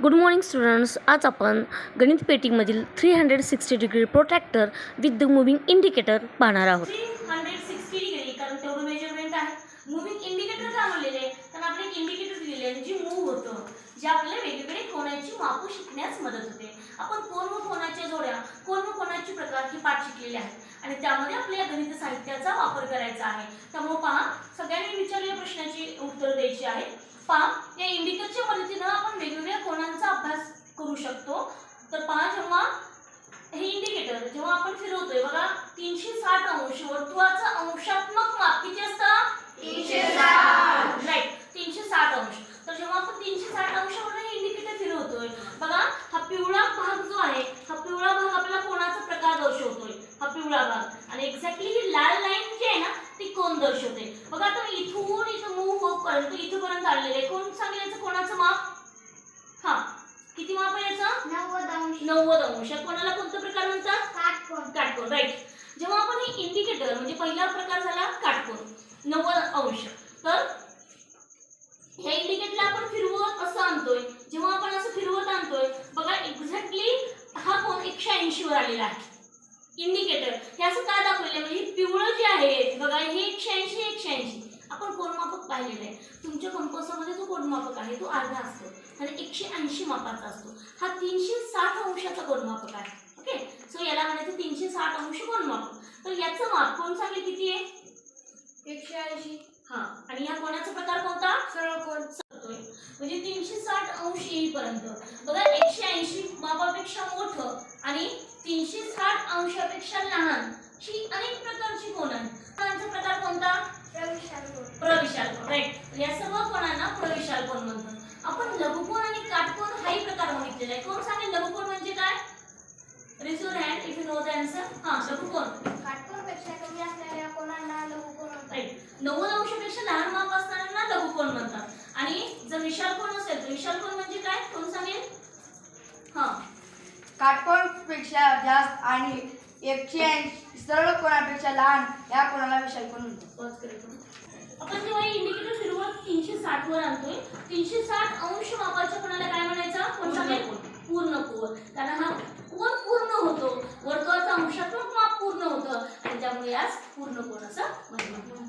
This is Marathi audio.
गुड मॉर्निंग स्टुडंट्स आज आपण गणित पेटीमधील three hundred sixty degree protractor with the moving indicator पाहणार आहोत. Hundred sixty degree moving indicator का कारण आपले इंडिकेटर दिलेले आहे जे मूव्ह होतं जे आपल्याला वेगवेगळे कोणाची मापू शिकण्यास मदत होते. आपण कोण व कोणाच्या जोड्या कोण व कोणाचे प्रकार हे पाठ शिकलेले आहेत. आणि त्यामध्ये आपल्या गणित साहित्याचा वापर करायचा आहे. त्यामुळे पहा सगळ्यांनी विचारलेल्या प्रश्नाची उत्तर द्यायची आहेत. पहा या इंडिकेटरच्या मदतीने आपण वेगवेगळ्या कोणांचा अभ्यास करू शकतो तर पहा जेव्हा इंडिकेटर जेव्हा आपण फिरवतोय बघा तीनशे साठ अंश वर्तुळाचं अंशात्मक माप किती असतं? राईट तीनशे साठ अंश. तर जेव्हा आपण तीनशे साठ अंशावर इंडिकेटर फिरवतोय बघा हा पिवळा भाग जो आहे हा पिवळा भाग आपल्याला कोणाचा प्रकार दर्शवतोय? हा पिवळा भाग. आणि एक्झॅक्टली ही लाल लाईन जी आहे ना ती कोण दर्शवते? बघा आता इथून इथं मूव्ह होतपर्यंत इथपर्यंत आलेलं आहे. कोण याचं कोणाचं माप हा किती माप आहे याचं नव्वद अंश. कोणाला कोणता प्रकार म्हणतात? काटकोन. काटकोन राईट जेव्हा आपण हे इंडिकेटर म्हणजे पहिला प्रकार झाला काटकोन नव्वद अंश. तर ह्या इंडिकेटरला आपण फिरवत असं आणतोय. जेव्हा आपण असं फिरवत आणतोय बघा एक्झॅक्टली हा कोण एकशे ऐंशी वर आलेला आहे. इंडिकेटर हे असं का दाखवलेलं आहे म्हणजे हे पिवळं जे आहे बघा हे एकशे ऐंशी एकशे ऐंशी. आपण कोणमापक पाहिलेलं आहे. तुमच्या कंपोसामध्ये जो कोणमापक आहे तो अर्धा असतो. आणि एकशे ऐंशी मापाचा असतो. हा तीनशे साठ अंशाचा कोणमापक आहे. ओके सो याला म्हणायचं तीनशे साठ अंश कोणमापक तर याचं माप कोण सांगेल किती आहे? एकशे ऐंशी. हा. आणि या कोणाचा प्रकार कोणता? सरळ कोण. म्हणजे तीनशे साठ अंश येईपर्यंत. बघा एकशे ऐंशी मापापेक्षा मोठं आणि तीनशे साठ अंशापेक्षा लहान ही अनेक प्रकारची कोण आहेत. कोणाचा प्रकार कोणता प्रविशाल कोण प्रविशाल कोण राईट या सर्व कोणांना प्रविशाल कोण म्हणतात आपण लघुकोण आणि काटकोण हाही बघितलेला आहे कोण सांगेल? लघुकोण म्हणजे काय? Raise your hand if you know the answer हा लघुकोण काटकोनपेक्षा कमी असलेल्या कोणाला लघु कोण म्हणतात? राईट नव्वद अंशापेक्षा लहान माप असणाऱ्यांना लघुकोण म्हणतात. आणि जर विशाल कोण असेल तर विशाल कोण म्हणजे काय? कोण सांगेल? हा. काटकोणपेक्षा जास्त आणि एकशे ऐंशी सरळ कोणापेक्षा लहान या कोणाला विशाल कोण म्हणतो आपण जेव्हा इंडिकेटर फिरवत तीनशे साठ वर आणतोय तीनशे साठ अंश प्रयास पूर्ण कोण असं म्हणतो